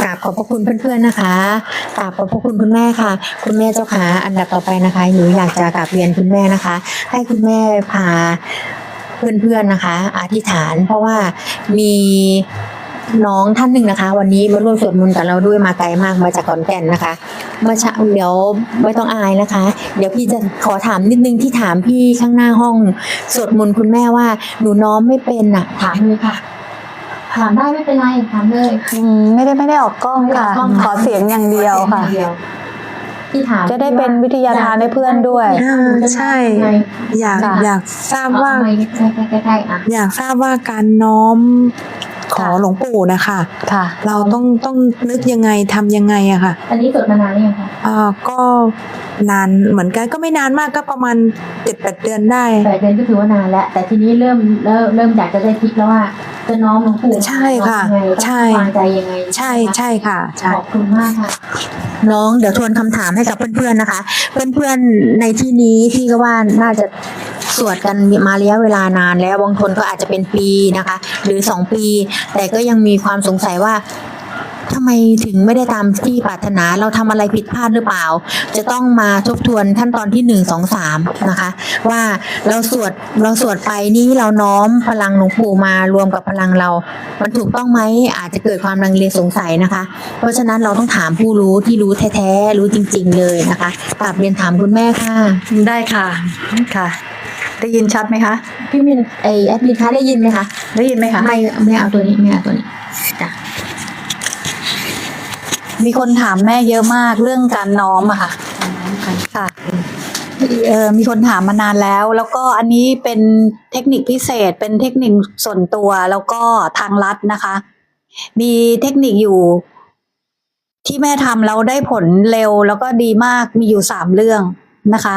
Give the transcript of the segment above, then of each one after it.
กราบขอบพระคุณเพื่อนๆนะคะกราบขอบพระคุณคุณแม่ค่ะ คุณแม่เจ้าขาอันดับต่อไปนะคะหนูอยากจะกราบเรียนคุณแม่นะคะ ให้คุณแม่พาเพื่อนๆนะคะ อธิษฐานเพราะว่ามีน้องท่านหนึ่งนะคะ วันนี้มาร่วมสวดมนต์กับเราด้วยมาไกลมากมาจากขอนแก่นนะคะเมื่อเช้าเดี๋ยวไม่ต้องอายนะคะ เดี๋ยวพี่จะขอถามนิดนึงที่ถามพี่ข้างหน้าห้องสวดมนต์คุณแม่ว่าหนูน้อมไม่เป็นอะถามเลยค่ะ ถามได้ไม่เป็นไรถามเลยอืมไม่ได้ไม่ได้ออกกล้องค่ะไม่ได้ออกกล้องขอเสียงอย่างเดียวค่ะ ที่ถามจะได้เป็นวิทยาทานให้เพื่อนด้วย อ่าใช่ อยากค่ะอยากทราบว่าว่าใกล้ๆใกล้ๆอะ อยากทราบว่าการน้อม ขอค่ะหลวงปู่นะคะค่ะ เราต้องต้องนึกยังไงทำยังไงอะค่ะ อันนี้สวดมานานหรือยังคะอ่าก็นานเหมือนกันก็ไม่นานมากก็ประมาณเจ็ดแปดเดือนได้แปดเดือนก็ถือว่านานแล้ว แต่ทีนี้เริ่มเริ่มเริ่มอยากจะได้ทิศแล้วว่าจะน้อมหลวงปู่ใช่ค่ะน้อมยังไงใช่ต้องวางใจยังไง ใช่ใช่ค่ะใช่ขอบคุณมากค่ะน้องเดี๋ยวทวนคำถามให้กับเพื่อนๆนะคะ เพื่อนๆในที่นี้พี่ก็ว่าน่าจะ สวดกันมาระยะเวลานานแล้วบางคนก็อาจจะเป็นปีนะคะ หรือสองปี แต่ก็ยังมีความสงสัยว่าทำไมถึงไม่ได้ตามที่ปรารถนาเราทำอะไรผิดพลาดหรือเปล่า จะต้องมาทบทวนขั้นตอนที่หนึ่งสองสามนะคะ ว่าเราสวดเราสวดไปนี้เราน้อมพลังหลวงปู่มารวมกับพลังเรา มันถูกต้องไหมอาจจะเกิดความลังเลสงสัยนะคะ เพราะฉะนั้นเราต้องถามผู้รู้ที่รู้แท้ๆรู้จริง ๆ เลยนะคะกลับเรียนถามคุณแม่ค่ะ ได้ค่ะค่ะ ได้ยินชัดไหมคะ พี่มินไอแอดมินคะได้ยินไหมคะ ได้ยินไหมคะ ไม่ไม่เอาตัวนี้ไม่เอาตัวนี้จ้ะมีคนถามแม่เยอะมากเรื่องการน้อมอะค่ะ ค่ะเออมีคนถามมานานแล้ว แล้วก็อันนี้เป็นเทคนิคพิเศษ เป็นเทคนิคส่วนตัวแล้วก็ทางลัดนะคะ มีเทคนิคอยู่ ที่แม่ทำแล้วได้ผลเร็วแล้วก็ดีมากมีอยู่สามเรื่องนะคะ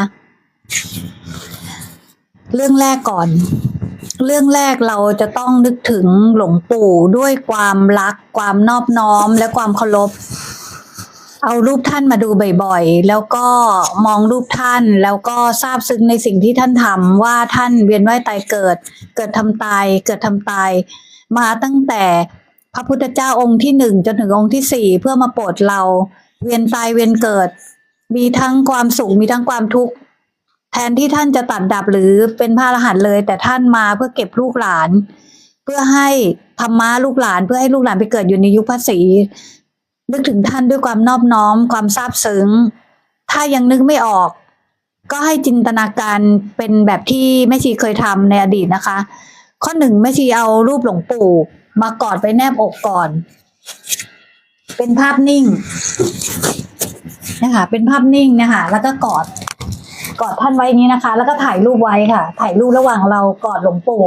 เรื่องแรกก่อน เรื่องแรกเราจะต้องนึกถึงหลวงปู่ด้วยความรัก ความนอบน้อมและความเคารพ เอารูปท่านมาดูบ่อยๆ แล้วก็มองรูปท่าน แล้วก็ซาบซึ้งในสิ่งที่ท่านทำว่าท่านเวียนว่ายตายเกิด เกิดทำตาย เกิดทำตาย มาตั้งแต่พระพุทธเจ้าองค์ที่หนึ่งจนถึงองค์ที่สี่เพื่อมาโปรดเรา เวียนตายเวียนเกิด มีทั้งความสุขมีทั้งความทุกข์ แทนที่ท่านจะตัดดับหรือเป็นพระอรหันต์เลย แต่ท่านมาเพื่อเก็บลูกหลาน เพื่อให้ธรรมะลูกหลาน เพื่อให้ลูกหลานไปเกิดอยู่ในยุคพระศรีนึกถึงท่านด้วยความนอบน้อม ความซาบซึ้ง ถ้ายังนึกไม่ออก ก็ให้จินตนาการเป็นแบบที่แม่ชีเคยทำในอดีตนะคะ ข้อหนึ่งแม่ชีเอารูปหลวงปู่มากอดไปแนบอกก่อน เป็นภาพนิ่งนะคะเป็นภาพนิ่งนะคะแล้วก็กอด กอดท่านไว้อย่างนี้นะคะ แล้วก็ถ่ายรูปไว้ค่ะ ถ่ายรูประหว่างเรากอดหลวงปู่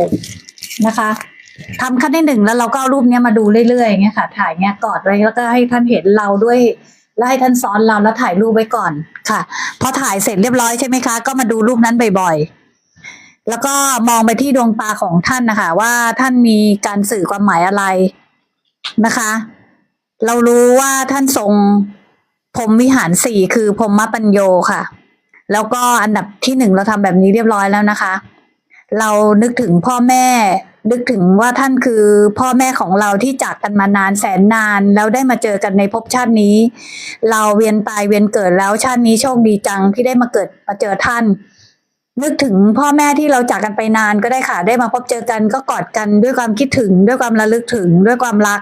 นะคะทำขั้นที่หนึ่งแล้วเราก็เอารูปเนี้ยมาดูเรื่อยๆอย่างเงี้ยค่ะ ถ่ายเงี้ยกอดไว้แล้วก็ให้ท่านเห็นเราด้วยแล้วให้ท่านซ้อนเราแล้วถ่ายรูปไว้ก่อนค่ะพอถ่ายเสร็จเรียบร้อยใช่ไหมคะ ก็มาดูรูปนั้นบ่อยๆ แล้วก็มองไปที่ดวงตาของท่านนะคะ ว่าท่านมีการสื่อความหมายอะไรนะคะ เรารู้ว่าท่านทรงพรมวิหารสี่คือพรหมปัญโยค่ะ แล้วก็อันดับที่หนึ่งเราทำแบบนี้เรียบร้อยแล้วนะคะ เรานึกถึงพ่อแม่ นึกถึงว่าท่านคือพ่อแม่ของเราที่จากกันมานานแสนนาน แล้วได้มาเจอกันในภพชาตินี้ เราเวียนตายเวียนเกิดแล้วชาตินี้โชคดีจังที่ได้มาเกิดมาเจอท่าน นึกถึงพ่อแม่ที่เราจากกันไปนานก็ได้ค่ะได้มาพบเจอกันก็กอดกันด้วยความคิดถึง ด้วยความระลึกถึงด้วยความรัก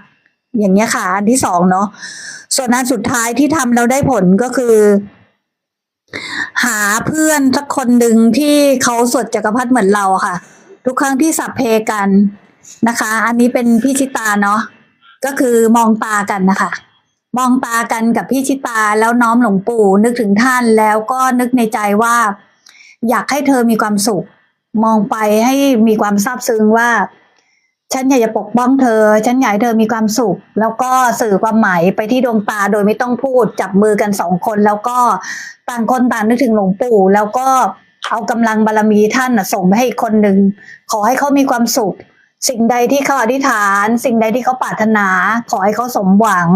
อย่างเงี้ยค่ะ อันที่สองเนาะส่วนอันสุดท้ายที่ทำเราได้ผลก็คือ หาเพื่อนสักคนหนึ่งที่เขาสวดจักรพรรดิเหมือนเราค่ะ ทุกครั้งที่สับเพกันนะคะ อันนี้เป็นพี่ชิตาเนาะก็คือมองตากันนะคะ มองตากันกับพี่ชิตาแล้วน้อมหลวงปู่นึกถึงท่านแล้วก็นึกในใจว่า อยากให้เธอมีความสุข มองไปให้มีความซาบซึ้งว่า ฉันอยากจะปกป้องเธอ ฉันอยากให้เธอมีความสุข แล้วก็สื่อความหมายไปที่ดวงตาโดยไม่ต้องพูด จับมือกันสองคน แล้วก็ต่างคนต่างนึกถึงหลวงปู่ แล้วก็เอากำลังบารมีท่านส่งไปให้อีกคนหนึ่ง ขอให้เขามีความสุข สิ่งใดที่เขาอธิษฐาน สิ่งใดที่เขาปรารถนา ขอให้เขาสมหวัง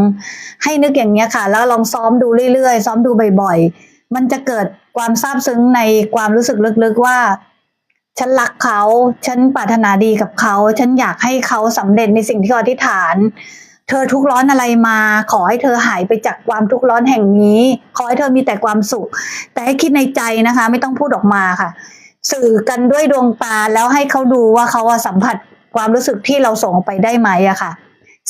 ให้นึกอย่างนี้ค่ะ แล้วลองซ้อมดูเรื่อยๆ ซ้อมดูบ่อยๆ มันจะเกิดความซาบซึ้งในความรู้สึกลึกๆว่า ฉันรักเขา ฉันปรารถนาดีกับเขา ฉันอยากให้เขาสำเร็จในสิ่งที่เขาอธิษฐาน เธอทุกข์ร้อนอะไรมา ขอให้เธอหายไปจากความทุกข์ร้อนแห่งนี้ ขอให้เธอมีแต่ความสุข แต่ให้คิดในใจนะคะ ไม่ต้องพูดออกมาค่ะ สื่อกันด้วยดวงตาแล้วให้เขาดูว่าเขาอะสัมผัสความรู้สึกที่เราส่งออกไปได้ไหมอะค่ะ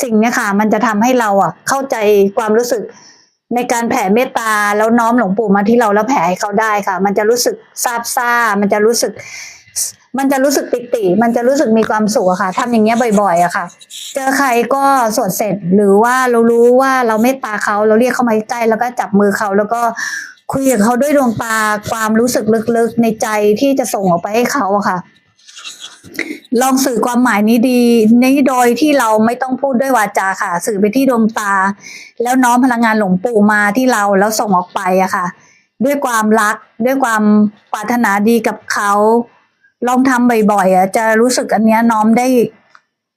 สิ่งนี้ค่ะ มันจะทำให้เราอะเข้าใจความรู้สึกในการแผ่เมตตาแล้วน้อมหลวงปู่มาที่เราแล้วแผ่ให้เขาได้ค่ะ มันจะรู้สึกซาบซ่า มันจะรู้สึก มันจะรู้สึกปิติ มันจะรู้สึกมีความสุขอะค่ะทำอย่างเงี้ยบ่อยๆอะค่ะ เจอใครก็สวดเสร็จหรือว่าเรารู้ว่าเราเมตตาเขาเราเรียกเขามาใกล้แล้วก็จับมือเขาแล้วก็คุยกับเขาด้วยดวงตาความรู้สึกลึกๆในใจที่จะส่งออกไปให้เขาอะค่ะ ลองสื่อความหมายนี้ดีนี้โดยที่เราไม่ต้องพูดด้วยวาจาค่ะ สื่อไปที่ดวงตา แล้วน้อมพลังงานหลวงปู่มาที่เราแล้วส่งออกไปอะค่ะ ด้วยความรักด้วยความปรารถนาดีกับเขา ลองทำบ่อยๆอะจะรู้สึกอันเนี้ยน้อมได้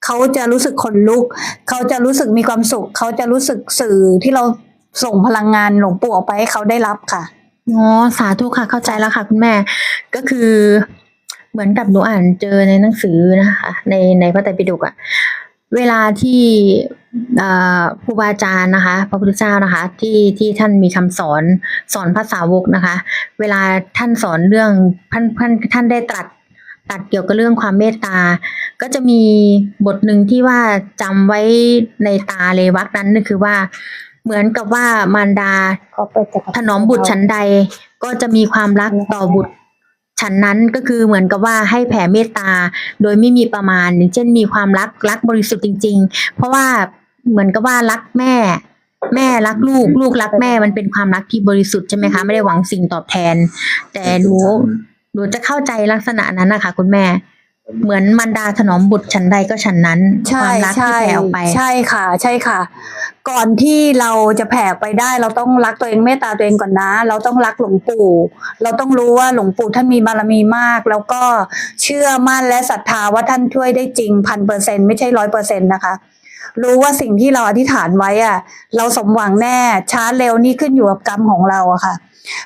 เขาจะรู้สึกขนลุก เขาจะรู้สึกมีความสุข เขาจะรู้สึกสื่อที่เราส่งพลังงานหลวงปู่ออกไปให้เขาได้รับค่ะอ๋อสาธุค่ะเข้าใจแล้วค่ะคุณแม่ ก็คือเหมือนกับหนูอ่านเจอในหนังสือนะคะ ในในพระไตรปิฎกอะเวลาที่ครูบาอาจารย์นะคะ พระพุทธเจ้านะคะ ที่ที่ท่านมีคำสอนสอนภาษาวกนะคะ เวลาท่านสอนเรื่องท่านท่านท่านได้ตรัส ตรัสเกี่ยวกับเรื่องความเมตตา ก็จะมีบทหนึ่งที่ว่าจำไว้ในตาเลวักนั้นก็คือว่าเหมือนกับว่ามารดาถนอมบุตรฉันใด ก็จะมีความรักต่อบุตรฉันนั้นก็คือเหมือนกับว่าให้แผ่เมตตาโดยไม่มีประมาณอย่างเช่นมีความรักรักบริสุทธิ์จริง ๆ เพราะว่าเหมือนกับว่ารักแม่ แม่รักลูก ลูกรักแม่มันเป็นความรักที่บริสุทธิ์ใช่ไหมคะไม่ได้หวังสิ่งตอบแทน แต่หนู หนูจะเข้าใจลักษณะนั้นนะคะ คุณแม่ เหมือนมันดาถนอมบุตรฉันใดก็ฉันนั้นคใช่วามรักที่ใช่แผ่ออกไป ใช่ค่ะ ใช่ค่ะ ก่อนที่เราจะแผ่ไปได้ เราต้องรักตัวเองเมตตาตัวเองก่อนนะ เราต้องรักหลวงปู่ เราต้องรู้ว่าหลวงปู่ท่านมีบารมีมาก แล้วก็เชื่อมั่นและศรัทธาว่าท่านช่วยได้จริงพันเปอร์เซ็นไม่ใช่ร้อยเปอร์เซ็นนะคะรู้ว่าสิ่งที่เราอธิษฐานไว้อะเราสมหวังแน่ช้าเร็วนี่ขึ้นอยู่กับกรรมของเราอะค่ะ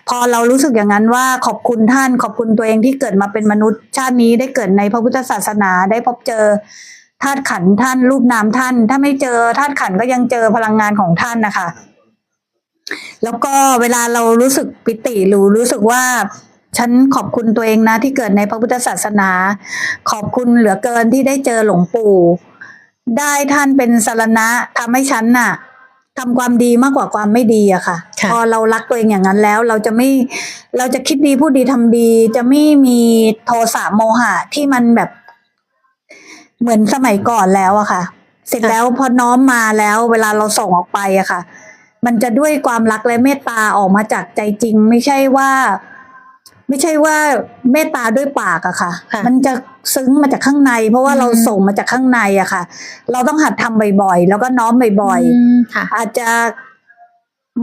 พอเรารู้สึกอย่างนั้นว่าขอบคุณท่านขอบคุณตัวเองที่เกิดมาเป็นมนุษย์ ชาตินี้ได้เกิดในพระพุทธศาสนาได้พบเจอธาตุขันธ์ท่านรูปนามท่าน ถ้าไม่เจอธาตุขันธ์ก็ยังเจอพลังงานของท่านนะคะ แล้วก็เวลาเรารู้สึกปิติหรือรู้สึกว่าฉันขอบคุณตัวเองนะที่เกิดในพระพุทธศาสนา ขอบคุณเหลือเกินที่ได้เจอหลวงปู่ ได้ท่านเป็นสารณะทำให้ฉันน่ะ ทำความดีมากกว่าความไม่ดีอะค่ะ ค่ะ พอเรารักตัวเองอย่างนั้นแล้ว เราจะไม่เราจะคิดดีพูดดีทำดี จะไม่มีโทสะโมหะที่มันแบบ เหมือนสมัยก่อนแล้วอะค่ะ เสร็จแล้วพอน้อมมาแล้ว เวลาเราส่งออกไปอะค่ะ มันจะด้วยความรักและเมตตาออกมาจากใจจริง ไม่ใช่ว่า ไม่ใช่ว่าเมตตาด้วยปากอะค่ะ ค่ะมันจะซึ้งมาจากข้างใน เพราะว่าอืม เราส่งมาจากข้างในอะค่ะ เราต้องหัดทำบ่อยๆ แล้วก็น้อมบ่อยอืมค่ะ ๆ อาจจะ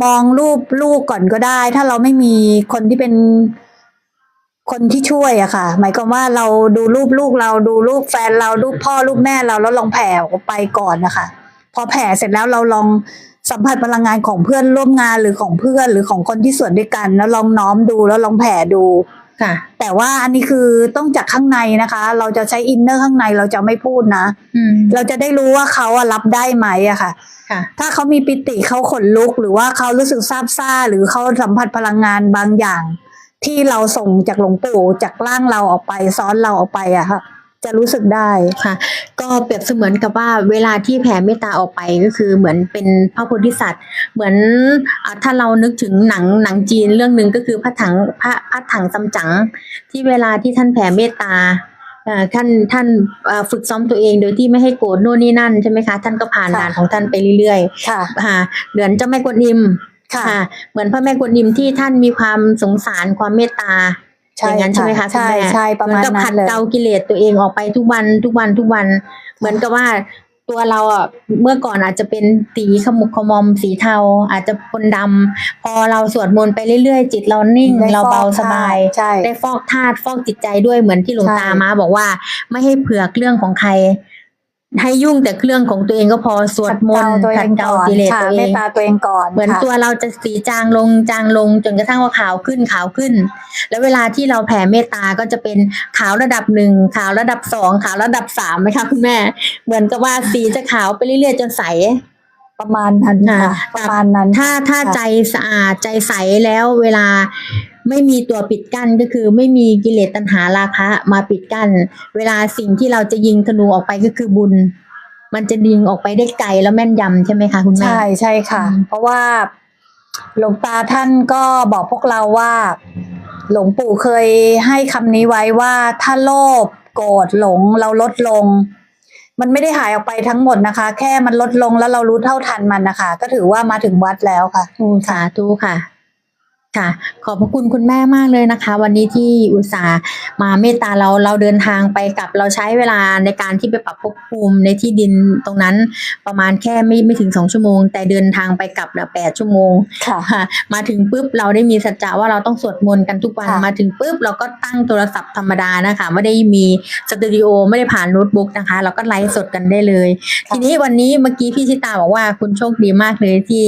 มองรูปลูกก่อนก็ได้ ถ้าเราไม่มีคนที่เป็นคนที่ช่วยอะค่ะ หมายความว่าเราดูรูปลูกเราดูรูปแฟนเรารูปพ่อรูปแม่เราแล้วลองแผ่ออกไปก่อนนะคะ พอแผ่เสร็จแล้วเราลอง สัมผัสพลังงานของเพื่อนร่วมงานหรือของเพื่อนหรือของคนที่สวนด้วยกัน แล้วลองน้อมดูแล้วลองแผ่ดูค่ะ แต่ว่าอันนี้คือต้องจากข้างในนะคะ เราจะใช้อินเนอร์ข้างในเราจะไม่พูดนะอืมเราจะได้รู้ว่าเขาอะรับได้ไหมอะค่ะค่ะ ถ้าเขามีปิติเขาขนลุก หรือว่าเขารู้สึกซาบซ่า หรือเขาสัมผัสพลังงานบางอย่าง ที่เราส่งจากหลวงปู่จากร่างเราออกไปซ้อนเราออกไปอะค่ะ จะรู้สึกได้ค่ะ ก็เปรียบเสมือนกับว่าเวลาที่แผ่เมตตาออกไปก็คือเหมือนเป็นพระโพธิสัตว์ เหมือนอ่าถ้าเรานึกถึงหนังหนังจีนเรื่องหนึ่งก็คือพระถังพระพระถังซัมจั๋งที่เวลาที่ท่านแผ่เมตตาอ่าท่านท่านอ่าฝึกซ้อมตัวเองโดยที่ไม่ให้โกรธโน่นนี่นั่นใช่ไหมคะ ท่านก็ผ่านค่ะด่านของท่านไปเรื่อยค่ะๆค่ะเหมือนเจ้าแม่กวนอิมค่ะค่ะ เหมือนพระแม่กวนอิมที่ท่านมีความสงสารความเมตตา อย่างนั้นใช่ไหมคะณใช่แม่ใช่ประมาณเหอนกับนั้ขันดเลยเกลากิเลสตัวเองออกไปทุกวันทุกวันทุกวัน เหมือนกับว่าตัวเราอะเมื่อก่อนอาจจะเป็นสีขมุกขมอมสีเทา อาจจะปนดำพอเราสวดมนต์ไปเรื่อยๆ จิตเรานิ่งได้เราเบาฟอกสบายใช่ได้ฟอกธาตุฟอกจิตใจด้วยเหมือนที่หลวงใช่ตามาบอกว่า ไม่ให้เผือกเรื่องของใคร ให้ยุ่งแต่เรื่องของตัวเองก็พอสวดมนต์ขัขัดดเกเกลาลาตัวเองก่อนกิเลสค่ะตัวเมเอตงตาตัวเองก่อนเหมือนค่ะตัวเราจะสีจางลงจางลงจนกระทั่งว่าขาวขึ้นขาวขึ้น แล้วเวลาที่เราแผ่เมตตาก็จะเป็นขาวระดับหนึ่งขาวระดับสองขาวระดับสามไหมคะคุณแม่ เหมือนกับว่าสีจะขาวไปเรื่อยๆจนใสประมาณนั้นค่ะค่ะประมาณนั้นถ้าถ้าค่ะใจสะอาดใจใสแล้วเวลา ไม่มีตัวปิดกั้นก็คือไม่มีกิเลสตัณหาราคะมาปิดกั้น เวลาสิ่งที่เราจะยิงธนูออกไปก็คือบุญ มันจะยิงออกไปได้ไกลแล้วแม่นยำใช่ไหมคะคุณแม่ใช่ใช่ค่ะอืมเพราะว่าหลวงตาท่านก็บอกพวกเราว่า หลวงปู่เคยให้คำนี้ไว้ว่าถ้าโลภโกรธหลงเราลดลง มันไม่ได้หายออกไปทั้งหมดนะคะ แค่มันลดลงแล้วเรารู้เท่าทันมันนะคะ ก็ถือว่ามาถึงวัดแล้วค่ะโอ้สาธุค่ะ ค่ะ ขอบพระคุณคุณแม่มากเลยนะคะ วันนี้ที่อุตส่าห์มาเมตตาเราเราเดินทางไปกลับเราใช้เวลาในการที่ไปปรับภพภูมิในที่ดินตรงนั้นประมาณแค่ไม่ไม่ถึงสองชั่วโมง แต่เดินทางไปกลับเนี่ยแปดชั่วโมงค่ะค่ะมาถึงปุ๊บเราได้มีสัจจะว่าเราต้องสวดมนต์กันทุกวันค่ะมาถึงปุ๊บเราก็ตั้งโทรศัพท์ธรรมดานะคะไม่ได้มีสตูดิโอไม่ได้ผ่านโน้ตบุ๊กนะคะ เราก็ไลฟ์สดกันได้เลย ทีนี้วันนี้เมื่อกี้พี่ชิตาบอกว่าคุณโชคดีมากเลยที่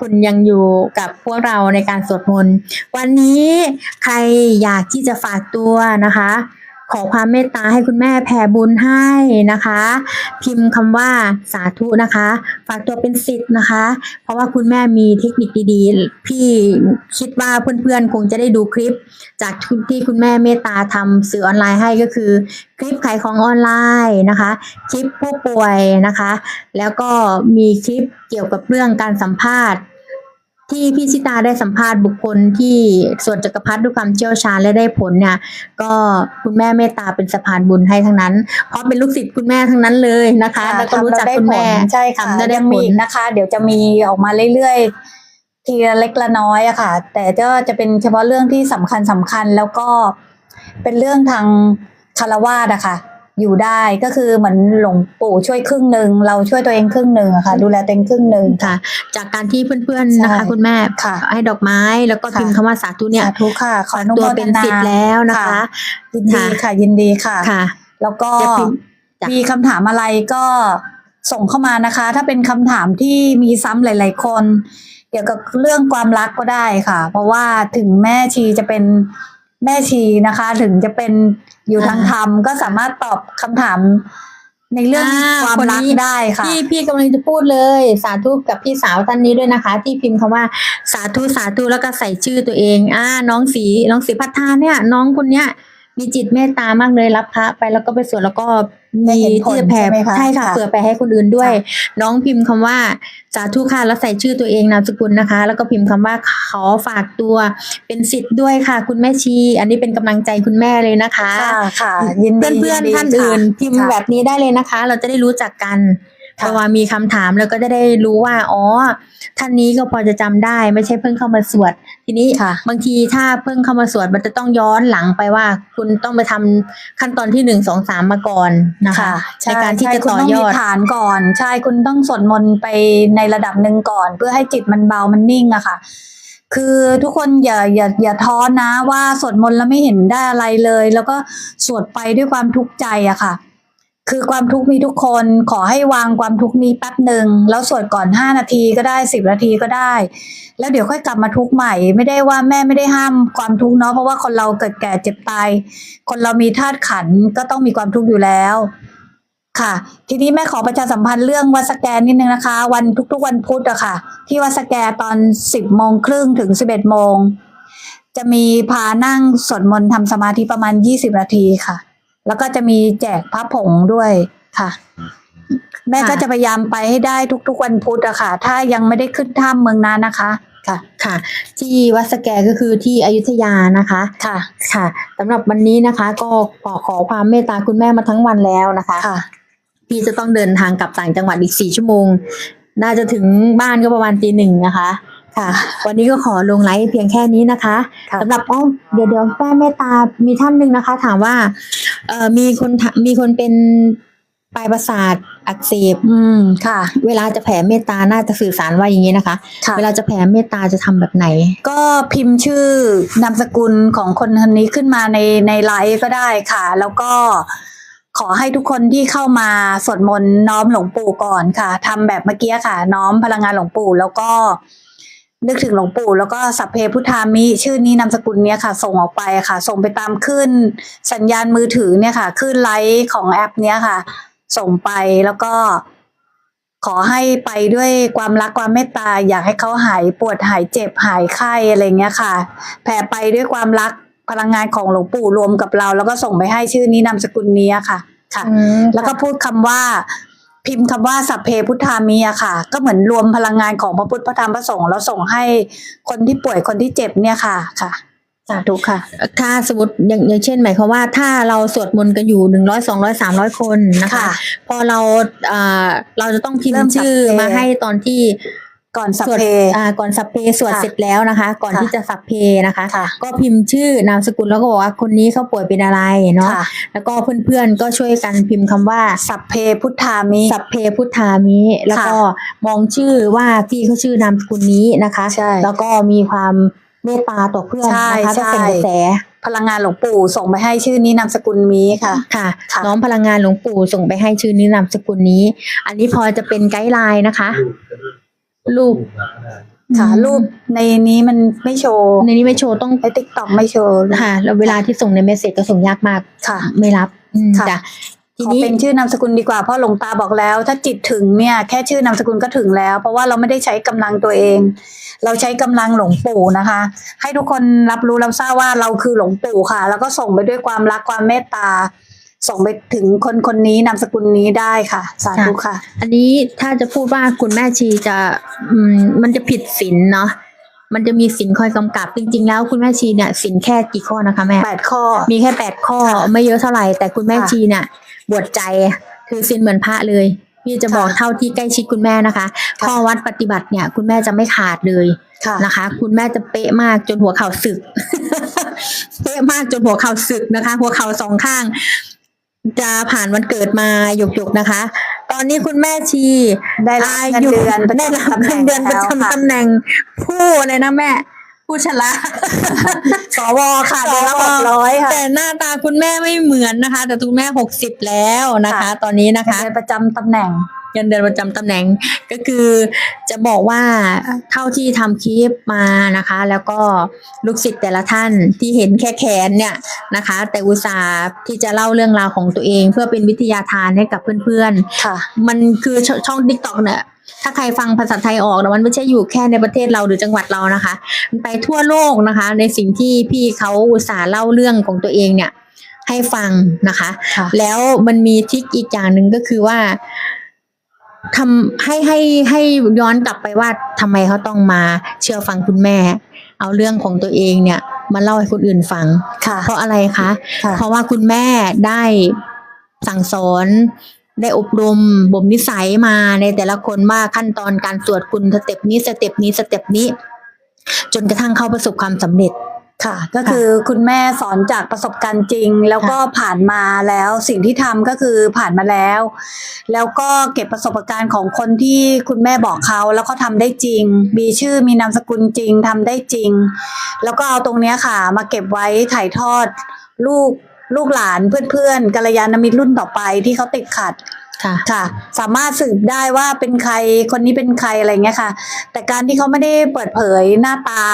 คุณยังอยู่กับพวกเราในการสวดมนต์วันนี้ใครอยากที่จะฝากตัวนะคะ ขอความเมตตาให้คุณแม่แผ่บุญให้นะคะ พิมพ์คำว่าสาธุนะคะ ฝากตัวเป็นสิทธิ์นะคะ เพราะว่าคุณแม่มีเทคนิคดีๆ พี่คิดว่าเพื่อนๆ คงจะได้ดูคลิป จากที่คุณแม่เมตตาทำสื่อออนไลน์ให้ก็คือ คลิปขายของออนไลน์นะคะ คลิปผู้ป่วยนะคะ แล้วก็มีคลิปเกี่ยวกับเรื่องการสัมภาษณ์ ที่พี่ชิตาได้สัมภาษณ์บุคคลที่ส่วนจักรพรรดิด้วยความเชี่ยวชาญและได้ผลเนี่ย ก็คุณแม่เมตตาเป็นสะพานบุญให้ทั้งนั้น เพราะเป็นลูกศิษย์คุณแม่ทั้งนั้นเลยนะคะ แล้วก็รู้จักคุณแม่ใช่ค่ะทำได้ได้ยังผมีลอีกนะคะ เดี๋ยวจะมีออกมาเรื่อยๆ ทีละเล็กละน้อยอะค่ะ แต่ก็จะเป็นเฉพาะเรื่องที่สำคัญสำคัญแล้วก็เป็นเรื่องทางคารวาสอะค่ะ อยู่ได้ก็คือเหมือนหลวงปู่ช่วยครึ่งหนึ่งเราช่วยตัวเองครึ่งหนึ่งอะค่ะ ดูแลตัวเองครึ่งหนึ่งค่ะ จากการที่เพื่อนๆนะคะใช่คุณแม่ค่ะให้ดอกไม้แล้วก็ค่ะพิมพ์คำว่าสาธุเนี่ยสาธุค่ะ ขออนุตัวโมทเป็นนาสิทธิ์แล้วนะคะยินดีค่ะ ยินดีค่ะค่ะ แล้วก็จะพิมพ์จ้ะมีคำถามอะไรก็ส่งเข้ามานะคะ ถ้าเป็นคำถามที่มีซ้ำหลาย ๆ คน เกี่ยวกับเรื่องความรักก็ได้ค่ะ เพราะว่าถึงแม่ชีจะเป็น แม่ชีนะคะ ถึงจะเป็นอยู่ทางธรรมก็สามารถตอบคำถามในเรื่องอ่าความคนรักนี้ได้ค่ะ พี่พี่กำลังจะพูดเลย สาธุกับพี่สาวท่านนี้ด้วยนะคะ ที่พิมพ์คำว่าสาธุสาธุแล้วก็ใส่ชื่อตัวเอง อ่า น้องสีน้องสีพัฒนาเนี่ย น้องคนเนี้ย มีจิตเมตตามากเลยรับพระไปแล้วก็ไปสวดแล้วก็ได้มีเห็นผลที่จะแผ่ใช่ไหมคะใช่ค่ะค่ะเผื่อไปให้คนอื่นด้วยค่น้องพิมพ์คำว่าสาธุค่ะแล้วใส่ชื่อตัวเองนามสกุลนะคะ แล้วก็พิมพ์คำว่าขอฝากตัวเป็นสิทธิ์ด้วยค่ะ คุณแม่ชี อันนี้เป็นกำลังใจคุณแม่เลยนะคะค่ะค่ะยินดีเพื่อนยิดีๆท่านอื่นค่ะพิมพ์ค่ะแบบนี้ได้เลยนะคะ เราจะได้รู้จักกันค่ะ เพราะว่ามีคำถามแล้วก็จะได้รู้ว่าอ๋อท่านนี้ก็พอจะจำได้ไม่ใช่เพิ่งเข้ามาสวด ทีนี้ค่ะบางทีถ้าเพิ่งเข้ามาสวดมันจะต้องย้อนหลังไปว่า คุณต้องไปทำขั้นตอนที่หนึ่งสองสามมาก่อนนะคะค่ะในการที่ช่จะคุณต่อต้องยมีอดฐานก่อน ใช่คุณต้องสวดมนต์ไปในระดับหนึ่งก่อน เพื่อให้จิตมันเบามันนิ่งอะค่ะคือทุกคนอย่าอย่าอย่าท้อนะว่าสวดมนต์แล้วไม่เห็นได้อะไรเลย แล้วก็สวดไปด้วยความทุกข์ใจอะค่ะ คือความทุกข์มีทุกคนขอให้วางความทุกข์นี้แป๊บหนึ่งแล้วสวดก่อนห้านาทีก็ได้สิบนาทีก็ได้ แล้วเดี๋ยวค่อยกลับมาทุกข์ใหม่ ไม่ได้ว่าแม่ไม่ได้ห้ามความทุกข์เนาะเพราะว่าคนเราเกิดแก่เจ็บตาย คนเรามีธาตุขันก็ต้องมีความทุกข์อยู่แล้ว ค่ะ ทีนี้แม่ขอประชาสัมพันธ์เรื่องวัดสแกนนิดนึงนะคะ วันทุกๆวันพุธอะค่ะ ที่วัดสแกนตอนสิบโมงครึ่งถึงสิบเอ็ดโมงจะมีพานั่งสวดมนต์ทำสมาธิประมาณยี่สิบนาทีค่ะ แล้วก็จะมีแจกพระผงด้วยค่ะ แม่ก็ค่ะจะพยายามไปให้ได้ทุกๆวันพุธอะค่ะ ถ้ายังไม่ได้ขึ้นถ้ำเมืองนานนะคะค่ะค่ะ ที่วัดสแกก็คือที่อยุธยานะคะค่ะค่ะสำหรับวันนี้นะคะ ก็ขอขอความเมตตาคุณแม่มาทั้งวันแล้วนะคะค่ะพี่จะต้องเดินทางกลับต่างจังหวัดอีกสี่ชั่วโมง น่าจะถึงบ้านก็ประมาณตีหนึ่งนะคะ ค่ะ วันนี้ก็ขอลงไลฟ์เพียงแค่นี้นะคะค่ะสำหรับอ๋อเดี๋ยวเดี๋ยวแม่เมตตามีท่านหนึ่งนะคะ ถามว่า เอ่อมีคนถมีคนเป็นปลายประสาทอักเสบอืมค่ะ เวลาจะแผ่เมตตาน่าจะสื่อสารว่าอย่างนี้นะคะ ค่ะ เวลาจะแผ่เมตตาจะทำแบบไหน ก็พิมพ์ชื่อนามสกุลของคนคนนี้ขึ้นมาในในไลฟ์ก็ได้ค่ะ แล้วก็ขอให้ทุกคนที่เข้ามาสวดมนต์น้อมหลวงปู่ก่อนค่ะทำแบบเมื่อกี้ค่ะ น้อมพลังงานหลวงปู่ แล้วก็ นึกถึงหลวงปู่แล้วก็สัพเพพุทธามิ ชื่อนี้นามสกุลเนี้ยค่ะ ส่งออกไปค่ะ ส่งไปตามขึ้นสัญญาณมือถือเนี่ยค่ะขึ้นไลฟ์ของแอปเนี้ยค่ะ ส่งไปแล้วก็ ขอให้ไปด้วยความรักความเมตตา อยากให้เขาหายปวดหายเจ็บหายไข้อะไรเงี้ยค่ะ แผ่ไปด้วยความรักพลังงานของหลวงปู่รวมกับเรา แล้วก็ส่งไปให้ชื่อนี้นามสกุลนี้อะค่ะค่ะ แล้วก็พูดคำว่า พิมพ์คำว่าสัพเพพุทธามิอะค่ะ ก็เหมือนรวมพลังงานของพระพุทธพระธรรมพระสงฆ์แล้วส่งให้คนที่ป่วยคนที่เจ็บเนี่ยค่ะค่ะสาธุค่ะ ถ้าสมมติอย่างอย่างเช่นหมายความว่า ถ้าเราสวดมนต์กันอยู่หนึ่งร้อยสองร้อยสามร้อยคนนะคะค่ะพอเราอ่าเราจะต้องพิมเริ่มพ์ชื่อสัพเพมาให้ตอนที่ ก่อนสัพสวดเพอ่าก่อนสัพเพสวดค่ะเสร็จแล้วนะคะ ก่อนค่ะที่จะสัพเพนะคะค่ะก็พิมพ์ชื่อนามสกุลแล้วก็บอกว่าคนนี้เขาป่วยเป็นอะไรเนาะค่ะแล้วก็เพื่อนๆก็ช่วยกันพิมพ์คำว่าสัพเพพุทธามิสัพเพพุทธามิแล้วก็มองชื่อว่าพี่เขาชื่อนามสกุลนี้นะคะใช่แล้วก็มีความเมตตาต่อเพื่อนใช่นะคะก็เป็นใช่กระแสพลังงานหลวงปู่ส่งไปให้ชื่อนี้นามสกุลมีค่ะค่ะ ค่ะ น้อมพลังงานหลวงปู่ส่งไปให้ชื่อนี้นามสกุลนี้ อันนี้พอจะเป็นไกด์ไลน์นะคะ รูปค่ะอืมรูปในนี้มันไม่โชว์ในนี้ไม่โชว์ต้องไอติ๊กต็อกไม่โชว์ค่ะแล้วเวลาที่ส่งในเมสเซจก็ส่งยากมากค่ะ ไม่รับอืมค่ะจ้ะทีขอนี้เป็นชื่อนามสกุลดีกว่าเพราะหลวงตาบอกแล้ว ถ้าจิตถึงเนี่ยแค่ชื่อนามสกุลก็ถึงแล้ว เพราะว่าเราไม่ได้ใช้กำลังตัวเอง เราใช้กำลังหลวงปู่นะคะ ให้ทุกคนรับรู้รับทราบว่าเราคือหลวงปู่ค่ะ แล้วก็ส่งไปด้วยความรักความเมตตา ส่งไปถึงคนคนนี้นามสกุลนี้ได้ค่ะ สาธุค่ะ อันนี้ถ้าจะพูดว่าคุณแม่ชีจะอืมมันจะผิดศีลเนาะมันจะมีศีลคอยกำกับจริงๆ แล้วคุณแม่ชีเนี่ยศีลแค่กี่ข้อนะคะแม่แปดข้อ มีแค่แปดข้อไม่เยอะเท่าไหร่แต่คุณแม่ค่ะชีเนี่ยบวชใจคือศีลเหมือนพระเลยพี่จะบอกค่ะเท่าที่ใกล้ชิดคุณแม่นะคะค่ะข้อวัดปฏิบัติเนี่ย คุณแม่จะไม่ขาดเลยค่ะนะคะ คุณแม่จะเป๊ะมากจนหัวเข่าสึก เป๊ะมากจนหัวเข่าสึกนะคะ หัวเข่าสองข้าง จะผ่านวันเกิดมาหยกๆนะคะ ตอนนี้คุณแม่ชีได้รับเงินเดือนประได้จำรับตำแหเงิน่นงเดือนประแล้วค่ะจำตำแหน่งผู้เลยนะแม่ ผู้ชละสวค่ะเดือนละหกร้อยค่ะ แต่หน้าตาคุณแม่ไม่เหมือนนะคะ แต่คุณแม่หกสิบแล้วนะคะ ค่ะ ตอนนี้นะคะ เดือนประจำตำแหน่ง เงินเดือนประจำตำแหน่งก็คือจะบอกว่าเท่าที่ทำคลิปมานะคะ แล้วก็ลูกศิษย์แต่ละท่านที่เห็นแค่แขนเนี่ยนะคะ แต่อุตส่าห์ที่จะเล่าเรื่องราวของตัวเอง เพื่อเป็นวิทยาทานให้กับเพื่อนๆค่ะ มันคือชช่องทิกตอกเนี่ยถ้าใครฟังภาษาไทยออกนะมันไม่ใช่อยู่แค่ในประเทศเราหรือจังหวัดเรานะคะ มันไปทั่วโลกนะคะ ในสิ่งที่พี่เขาอุตส่าห์เล่าเรื่องของตัวเองเนี่ยให้ฟังนะคะ ค่ะ แล้วมันมีทริกอีกอย่างหนึ่งก็คือว่า ทำให้ให้ให้ย้อนกลับไปว่าทำไมเขาต้องมาเชื่อฟังคุณแม่ เอาเรื่องของตัวเองเนี่ย มาเล่าให้คนอื่นฟังค่ะเพราะอะไรคะค่ะเพราะว่าคุณแม่ได้สั่งสอนได้อบรมบ่มนิสัยมาในแต่ละคนว่าขั้นตอนการสวดคุณสเต็ปนี้สเต็ปนี้สเต็ปนี้ จนกระทั่งเข้าประสบความสำเร็จ ค่ะ ก็คือคุณแม่สอนจากประสบการณ์จริง แล้วก็ผ่านมาแล้วสิ่งที่ทำก็คือผ่านมาแล้ว แล้วก็เก็บประสบการณ์ของคนที่คุณแม่บอกเขาแล้วเขาทำได้จริง มีชื่อมีนามสกุลจริงทำได้จริง แล้วก็เอาตรงเนี้ยค่ะ มาเก็บไว้ถ่ายทอดลูกลูกหลานเพื่อนๆกัลยาณมิตรรุ่นต่อไปที่เขาติดขัดค่ะค่ะสามารถสืบได้ว่าเป็นใครคนนี้เป็นใครอะไรเงี้ยค่ะ แต่การที่เขาไม่ได้เปิดเผยหน้าตา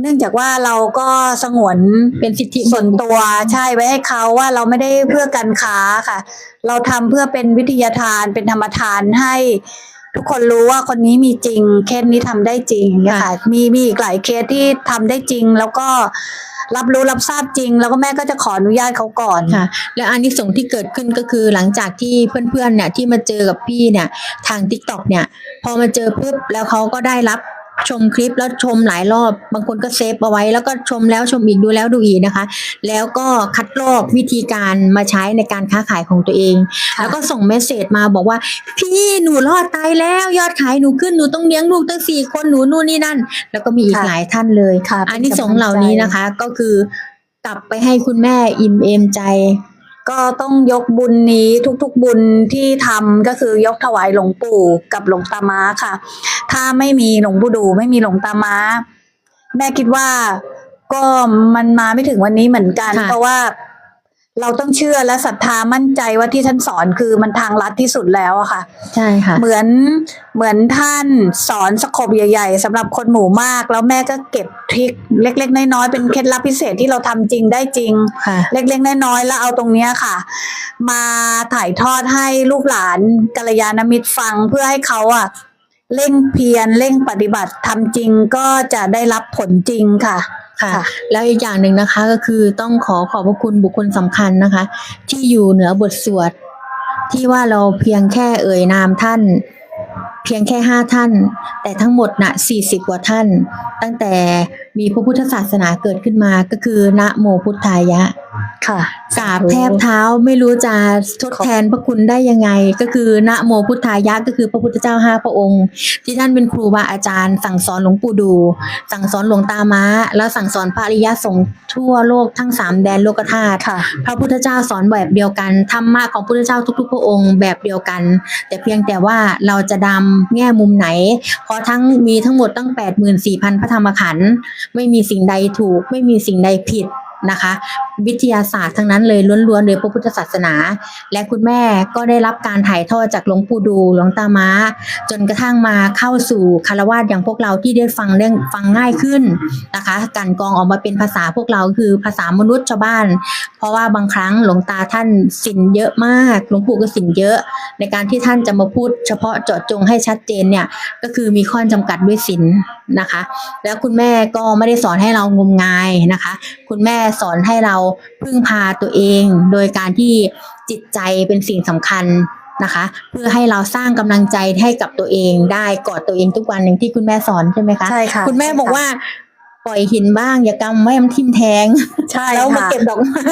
เนื่องจากว่าเราก็สงวนเป็นสิทธิส่วนตัวใช่ไว้ให้เขาว่าเราไม่ได้เพื่อการค้าค่ะ เราทำเพื่อเป็นวิทยาทานเป็นธรรมทานให้ ทุกคนรู้ว่าคนนี้มีจริง เคสนี้ทำได้จริงเนี่ยค่ะมีมีอีกหลายเคสที่ทำได้จริง แล้วก็รับรู้รับทราบจริง แล้วก็แม่ก็จะขออนุญาตเขาก่อนค่ะ และอันนี้ส่งส์ที่เกิดขึ้นก็คือหลังจากที่เพื่อนๆเนี่ยที่มาเจอกับพี่เนี่ย ทาง t ิ k t o k เนี่ย พอมาเจอปุ๊บแล้วเขาก็ได้รับ ชมคลิปแล้วชมหลายรอบ บางคนก็เซฟเอาไว้ แล้วก็ชมแล้วชมอีกดูแล้วดูอีกนะคะ แล้วก็คัดลอกวิธีการมาใช้ในการค้าขายของตัวเองค่ะแล้วก็ส่งเมสเซจมาบอกว่า พี่หนูรอดตายแล้วยอดขายหนูขึ้นหนูต้องเลี้ยงลูกตั้งสี่คนหนูนู่นนี่นั่น แล้วก็มีอีกค่ะหลายท่านเลยค่ะอันนี้ส่งส์เหล่านี้นะคะ ก็คือกลับไปให้คุณแม่อิ่มเอมใจ ก็ต้องยกบุญนี้ทุกๆบุญที่ทำก็คือยกถวายหลวงปู่กับหลวงตาม้าค่ะ ถ้าไม่มีหลวงปู่ดูไม่มีหลวงตาม้า แม่คิดว่าก็มันมาไม่ถึงวันนี้เหมือนกัน ค่ะ เพราะว่า เราต้องเชื่อและศรัทธามั่นใจว่าที่ท่านสอนคือมันทางลัดที่สุดแล้วอะค่ะ ใช่ค่ะ เหมือนเหมือนท่านสอนสโคบใหญ่ ๆสำหรับคนหมู่มาก แล้วแม่ก็เก็บทริคเล็ก ๆ น้อยๆเป็นเคล็ดลับพิเศษที่เราทำจริงได้จริงค่ะเล็กๆน้อยๆแล้วเอาตรงเนี้ยค่ะ มาถ่ายทอดให้ลูกหลานกัลยาณมิตรฟังเพื่อให้เขาอะเร่งเพียรเร่งปฏิบัติทำจริงก็จะได้รับผลจริงค่ะ ค่ะค่ะ แล้วอีกอย่างหนึ่งนะคะก็คือต้องขอขอบพระคุณบุคคลสำคัญนะคะ ที่อยู่เหนือบทสวด ที่ว่าเราเพียงแค่เอ่ยนามท่าน เพียงแค่ห้าท่าน แต่ทั้งหมดน่ะสี่สิบกว่าท่าน ตั้งแต่มีพระพุทธศาสนาเกิดขึ้นมาก็คือนะโมพุทธายะ ค่ะกราบแทบเท้าไม่รู้จะทดแทนพระคุณได้ยังไง ก็คือนะโมพุทธายะก็คือพระพุทธเจ้าห้าพระองค์ ที่ท่านเป็นครูบาอาจารย์ สั่งสอนหลวงปู่ดู สั่งสอนหลวงตาม้า แล้วสั่งสอนพระอริยสงฆ์ทั่วโลกทั้งสามแดนโลกธาตุค่ะพระพุทธเจ้าสอนแบบเดียวกันธรรมะของพระพุทธเจ้าทุก ๆ พระองค์แบบเดียวกัน แต่เพียงแต่ว่าเราจะดำแง่มุมไหน เพราะทั้งมีทั้งหมดตั้ง84,000พระธรรมขันธ์ไม่มีสิ่งใดถูกไม่มีสิ่งใดผิดนะคะวิทยาศาสตร์ทั้งนั้นเลยล้วนๆเลยพระพุทธศาสนา และคุณแม่ก็ได้รับการถ่ายทอดจากหลวงปู่ดูหลวงตาม้าจนกระทั่งมาเข้าสู่คารวาสอย่างพวกเราที่ได้ฟังเรื่องฟังง่ายขึ้นนะคะการกองออกมาเป็นภาษาพวกเราคือภาษามนุษย์ชาวบ้าน เพราะว่าบางครั้งหลวงตาท่านสินเยอะมากหลวงปู่ก็สินเยอะ ในการที่ท่านจะมาพูดเฉพาะเจาะจงให้ชัดเจนเนี่ยก็คือมีข้อจำกัดด้วยสินนะคะ แล้วคุณแม่ก็ไม่ได้สอนให้เรางมงายนะคะ คุณแม่สอนให้เราพึ่งพาตัวเอง โดยการที่จิตใจเป็นสิ่งสำคัญนะคะ เพื่อให้เราสร้างกำลังใจให้กับตัวเองได้กอดตัวเองทุกวันอย่างที่คุณแม่สอนใช่ไหมคะใช่ค่ะคุณแม่บอกว่าปล่อยหินบ้างอย่ากำไว้มันทิ่มแทงใช่แล้วมาค่ะเก็บดอกไม้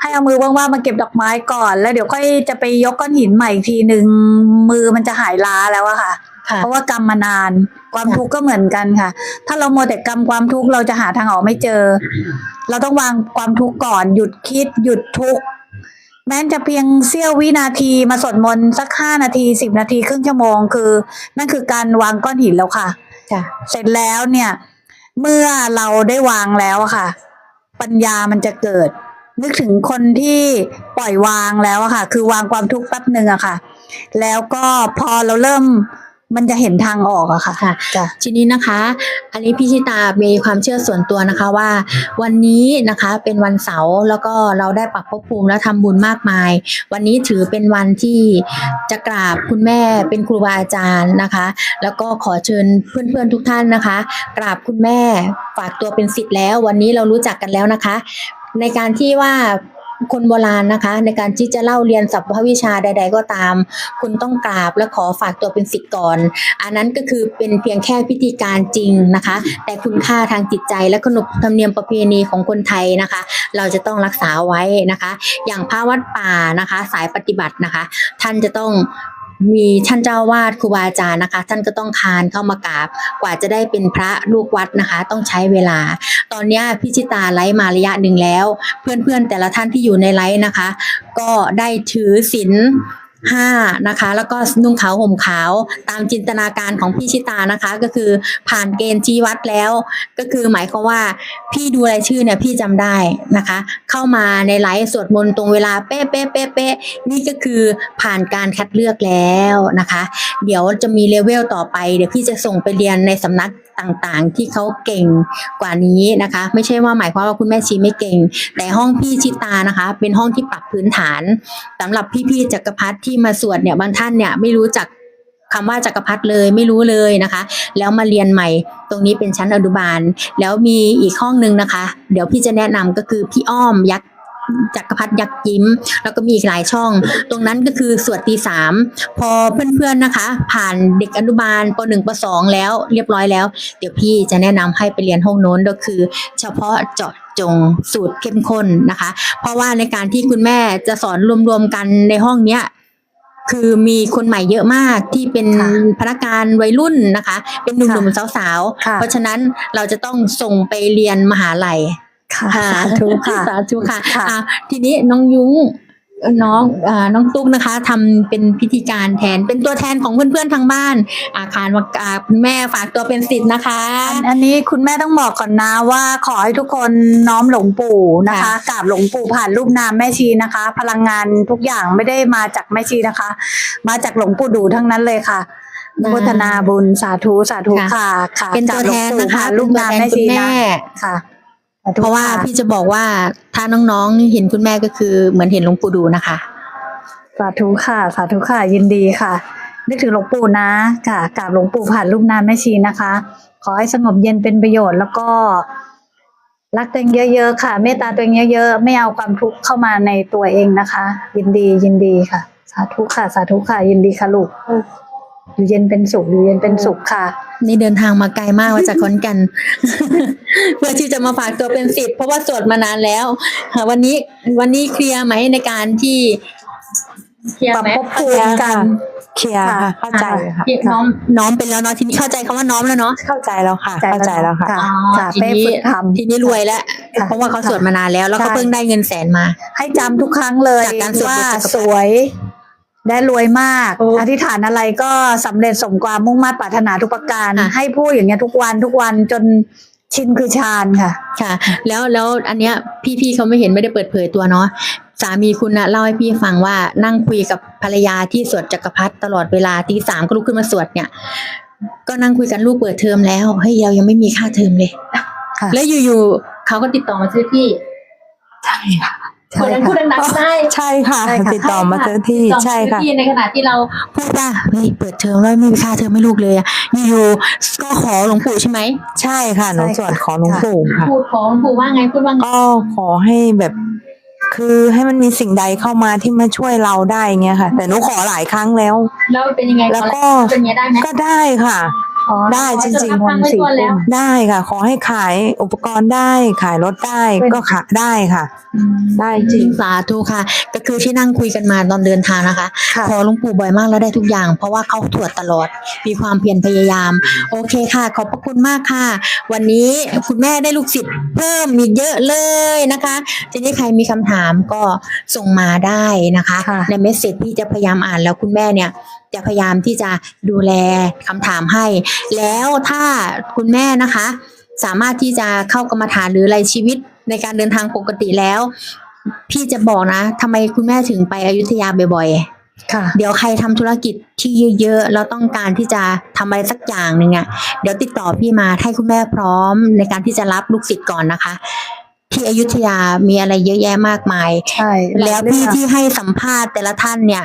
ให้เอามือว่างๆมาเก็บดอกไม้ก่อน แล้วเดี๋ยวค่อยจะไปยกก้อนหินใหม่อีกทีหนึ่งมือมันจะหายล้าแล้วอะค่ะค่ะเพราะว่ากรรมมานาน ความค่ะทุกข์ก็เหมือนกันค่ะ ถ้าเราโมวแต่กรรมความทุกข์เราจะหาทางออกไม่เจอ เราต้องวางความทุกข์ก่อน หยุดคิด หยุดทุกข์แม้จะเพียงเสี้ยววินาทีมาสวดมนต์สักห้านาทีสิบนาทีครึ่งชั่วโมงคือ นั่นคือการวางก้อนหินแล้วค่ะค่ะเสร็จแล้วเนี่ย เมื่อเราได้วางแล้วอะค่ะ ปัญญามันจะเกิด นึกถึงคนที่ปล่อยวางแล้วอะค่ะ คือวางความทุกข์แป๊บหนึ่งอะค่ะ แล้วก็พอเราเริ่ม มันจะเห็นทางออกอะค่ะค่ะ จ้ะ ทีนี้นะคะ อันนี้พี่ชิตา มีความเชื่อส่วนตัวนะคะว่า วันนี้นะคะเป็นวันเสาร์แล้วก็เราได้ปรับภพภูมิและทำบุญมากมาย วันนี้ถือเป็นวันที่จะกราบคุณแม่เป็นครูบาอาจารย์นะคะ แล้วก็ขอเชิญเพื่อนๆทุกท่านนะคะ กราบคุณแม่ฝากตัวเป็นสิทธิ์แล้ว วันนี้เรารู้จักกันแล้วนะคะ ในการที่ว่า คนโบราณนะคะ ในการที่จะเล่าเรียนสัพพวิชาใด ๆ ก็ตาม คุณต้องกราบและขอฝากตัวเป็นสิทธิ์ก่อน อันนั้นก็คือเป็นเพียงแค่พิธีการจริงนะคะ แต่คุณค่าทางจิตใจและขนบธรรมเนียมประเพณีของคนไทยนะคะ เราจะต้องรักษาไว้นะคะ อย่างพระวัดป่านะคะ สายปฏิบัตินะคะ ท่านจะต้องมีท่านเจ้าวาดครูบาอาจารย์นะคะ ท่านก็ต้องคานเข้ามากราบ กว่าจะได้เป็นพระลูกวัดนะคะ ต้องใช้เวลา ตอนนี้พิชิตาไลฟ์มาระยะหนึ่งแล้ว เพื่อนๆแต่ละท่านที่อยู่ในไลฟ์นะคะ ก็ได้ถือศีลห้านะคะ แล้วก็นุ่งขาวห่มขาวตามจินตนาการของพี่ชิตานะคะ ก็คือผ่านเกณฑ์ชี้วัดแล้ว ก็คือหมายความว่าพี่ดูรายชื่อเนี่ยพี่จำได้นะคะ เข้ามาในไลฟ์สวดมนต์ตรงเวลาเป๊ะเป๊ะเป๊ะเป๊ะนี่ก็คือผ่านการคัดเลือกแล้วนะคะ เดี๋ยวจะมีเลเวลต่อไป เดี๋ยวพี่จะส่งไปเรียนในสำนัก ต่างๆ ที่เขาเก่งกว่านี้นะคะ ไม่ใช่ว่าหมายความว่าคุณแม่ชีไม่เก่ง แต่ห้องพี่ชิตานะคะ เป็นห้องที่ปรับพื้นฐานสำหรับพี่ๆจักรพรรดิที่มาสวดเนี่ยบางท่านเนี่ยไม่รู้จักคำว่าจักรพรรดิเลยไม่รู้เลยนะคะ แล้วมาเรียนใหม่ตรงนี้เป็นชั้นอนุบาล แล้วมีอีกห้องหนึ่งนะคะ เดี๋ยวพี่จะแนะนำก็คือพี่อ้อมยักษ์ จักรพรรดิยักษ์ยิ้ม แล้วก็มีอีกหลายช่อง ตรงนั้นก็คือสวดตีสามพอเพื่อนๆนะคะ ผ่านเด็กอนุบาลปหนึ่งปสองแล้วเรียบร้อยแล้ว เดี๋ยวพี่จะแนะนำให้ไปเรียนห้องโน้นก็คือ เฉพาะเจาะจงสูตรเข้มข้นนะคะ เพราะว่าในการที่คุณแม่จะสอนรวมๆกันในห้องเนี้ยคือมีคนใหม่เยอะมากที่เป็นค่ะพนักงานวัยรุ่นนะคะ เป็นหนุ่มค่ะๆสาวค่ะๆเพราะฉะนั้นเราจะต้องส่งไปเรียนมหาลัย ค่ะค่ะสาธุค่ะสาธุค่ะค่ะอะทีนี้น้องยุ้งน้องอ่าน้องตุ๊กนะคะทำเป็นพิธีการแทนเป็นตัวแทนของเพื่อนๆทางบ้าน อาคารวากาคุณแม่ฝากตัวเป็นสิทธิ์นะคะอันอันนี้คุณแม่ต้องบอกก่อนนะว่าขอให้ทุกคนน้อมหลวงปู่นะคะกราบหลวงปู่ผ่านรูปนามแม่ชีนะคะ พลังงานทุกอย่างไม่ได้มาจากแม่ชีนะคะ มาจากหลวงปู่ดูทั้งนั้นเลยค่ะนะโมทนาบุญสาธุสาธุค่ะค่ะค่ะเป็นตัวแทนจากหลวงปู่นะคะผ่านเป็รูนปตัวนามแทนแม่คุชีณแม่นะค่ะสธุ เพราะว่าค่พี่จะบอกว่าถ้าน้องๆเห็นคุณแม่ก็คือเหมือนเห็นหลวงปู่ดูนะคะ สาธุค่ะ สาธุค่ะ ยินดีค่ะ นึกถึงหลวงปู่นะค่ะกราบหลวงปู่ผ่านรูปนามแม่ชีนะคะ ขอให้สงบเย็นเป็นประโยชน์แล้วก็ รักตัวเองเยอะๆค่ะ เมตตาตัวเองเยอะๆ ไม่เอาความทุกข์เข้ามาในตัวเองนะคะ ยินดียินดีค่ะ สาธุค่ะ สาธุค่ะ ยินดีค่ะลูกอยู่เย็นเป็นสุขอยู่เย็นเป็นสุขค่ะ นี่เดินทางมาไกลมากมาจากขอนแก่นเพื่อที่จะมาฝากตัวเป็นสิทธิ์เพราะว่าสวดมานานแล้วค่ะวันนี้วันนี้เคลียร์ไหมในการที่เคลียร์ไหมปรับภพภูมิกันเคลียร์ค่ะค่ะเข้าใจค่ะที่น้อมน้อมเป็นแล้วเนาะทีนี้เข้าใจคำว่าน้อมแล้วเนาะเข้าใจแล้วค่ะ เข้าใจแล้วค่ะค่ะอ๋อค่ะทีเป้นี้ฝึกทำทีนี้รวยแล้วค่ะเพราะว่าเขาสวดมานานแล้ว แล้วเขาใช่เพิ่งได้เงินแสนมา ให้จำทุกครั้งเลยจากการสวดว่าบทจักรพรรดิสวย ได้รวยมาก โอ้อธิษฐานอะไรก็สำเร็จสมความมุ่งมั่นปรารถนาทุกประการ ค่ะ ให้พูดอย่างเงี้ยทุกวันทุกวันจนชินคือชาญค่ะ ค่ะ แล้วแล้วอันเนี้ยพี่ๆเขาไม่เห็นไม่ได้เปิดเผยตัวเนาะสามีคุณนะเล่าให้พี่ฟังว่านั่งคุยกับภรรยาที่สวดจักรพรรดิตลอดเวลาตีสามก็ลุกขึ้นมาสวดเนี่ย ก็นั่งคุยกันลูกเปิดเทอมแล้วเฮ้ยเรายังไม่มีค่าเทอมเลยค่ะ แล้วอยู่ๆเขาก็ติดต่อมาซื้อที่ ใช่ค่ะ พูดดังพูดดังๆได้ใช่ค่ะใช่ค่ะติดต่อมาซื้อที่ติดต่อมาใช่ซื้อค่ะที่ในขณะที่เราพูดว่าเฮ้ยเปิดเทอมแล้วไม่มีค่าเทอมให้ลูกเลยอะอยู่ๆก็ขอหลวงปู่ใช่ไหมใช่ค่ะหนูใช่ค่ะสวดขอหลวงปู่ค่ะพูดขอหลวงปู่ว่าไงพูดว่าไงก็ขอให้แบบคือให้มันมีสิ่งใดเข้ามาที่มาช่วยเราได้เงี้ยค่ะ แต่หนูขอหลายครั้งแล้ว แล้วเป็นยังไงแล้วก็เป็นยังไงได้ไหมก็ได้ค่ะอ๋อ ได้จริงๆขอเสริมพลังไว้ก่อนแล้วได้ค่ะ ขอให้ขายอุปกรณ์ได้ขายรถได้เป็นก็ขายได้ค่ะ ได้จริงสาธุค่ะ ก็คือที่นั่งคุยกันมาตอนเดินทางนะคะค่ะขอหลวงปู่บ่อยมากแล้วได้ทุกอย่าง เพราะว่าเขาตรวจตลอดมีความเพียรพยายาม โอเคค่ะ ขอบพระคุณมากค่ะ วันนี้คุณแม่ได้ลูกศิษย์เพิ่มอีกเยอะเลยนะคะ ทีนี้ใครมีคำถามก็ส่งมาได้นะคะค่ะในเมสเซจพี่จะพยายามอ่านแล้วคุณแม่เนี่ยจะพยายามที่จะดูแลคำถามให้ แล้วถ้าคุณแม่นะคะ สามารถที่จะเข้ากรรมฐานหรืออะไรชีวิตในการเดินทางปกติแล้ว พี่จะบอกนะทำไมคุณแม่ถึงไปอยุธยาบ่อยๆค่ะเดี๋ยวใครทำธุรกิจที่เยอะๆ แล้วต้องการที่จะทำอะไรสักอย่างหนึ่งอะ เดี๋ยวติดต่อพี่มาให้คุณแม่พร้อมในการที่จะรับลูกศิษย์ก่อนนะคะ ที่อยุธยามีอะไรเยอะแยะมากมาย ใช่ แล้วพี่เรื่องที่ให้สัมภาษณ์แต่ละท่านเนี่ย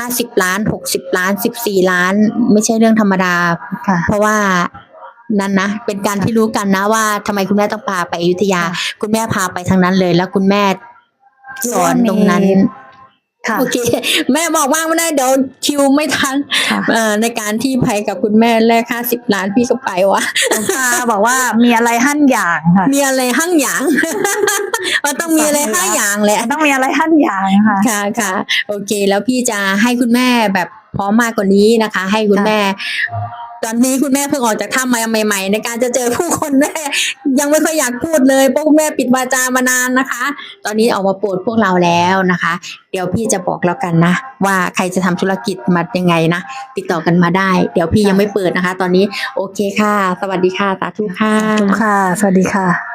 ห้าสิบล้านหกสิบล้านสิบสี่ล้าน ไม่ใช่เรื่องธรรมดา ค่ะ เพราะว่านั่นนะ เป็นการที่รู้กันนะว่าทำไมคุณแม่ต้องพาไปอยุธยา คุณแม่พาไปทางนั้นเลย แล้วคุณแม่สอนตรงนั้นค่ะ โอเคแม่บอกว่างไม่ได้เดี๋ยวคิวไม่ทันค่ะเอ่อในการที่ไปกับคุณแม่แลกค่าสิบล้านพี่ก็ไปวะหลวงตาบอกว่ามีอะไรหั่นอย่างค่ะมีอะไรหั่งหยางมันต้องมีอะไรหั่งหยางแหละต้องมีอะไรหั่นอย่างค่ะค่ะค่ะ โอเค แล้วพี่จะให้คุณแม่แบบพร้อมมากกว่านี้นะคะ ให้คุณค่ะแม่ ตอนนี้คุณแม่เพิ่งออกจากถ้ำมาใหม่ ๆ ในการจะเจอผู้คนแม่ยังไม่ค่อยอยากพูดเลยเพราะคุณแม่ปิดวาจามานานนะคะ ตอนนี้ออกมาโปรดพวกเราแล้วนะคะ เดี๋ยวพี่จะบอกแล้วกันนะ ว่าใครจะทำธุรกิจมายังไงนะติดต่อกันมาได้ เดี๋ยวพี่ยังไม่เปิดนะคะ ตอนนี้โอเคค่ะ สวัสดีค่ะสาธุค่ะค่ะ สวัสดีค่ะ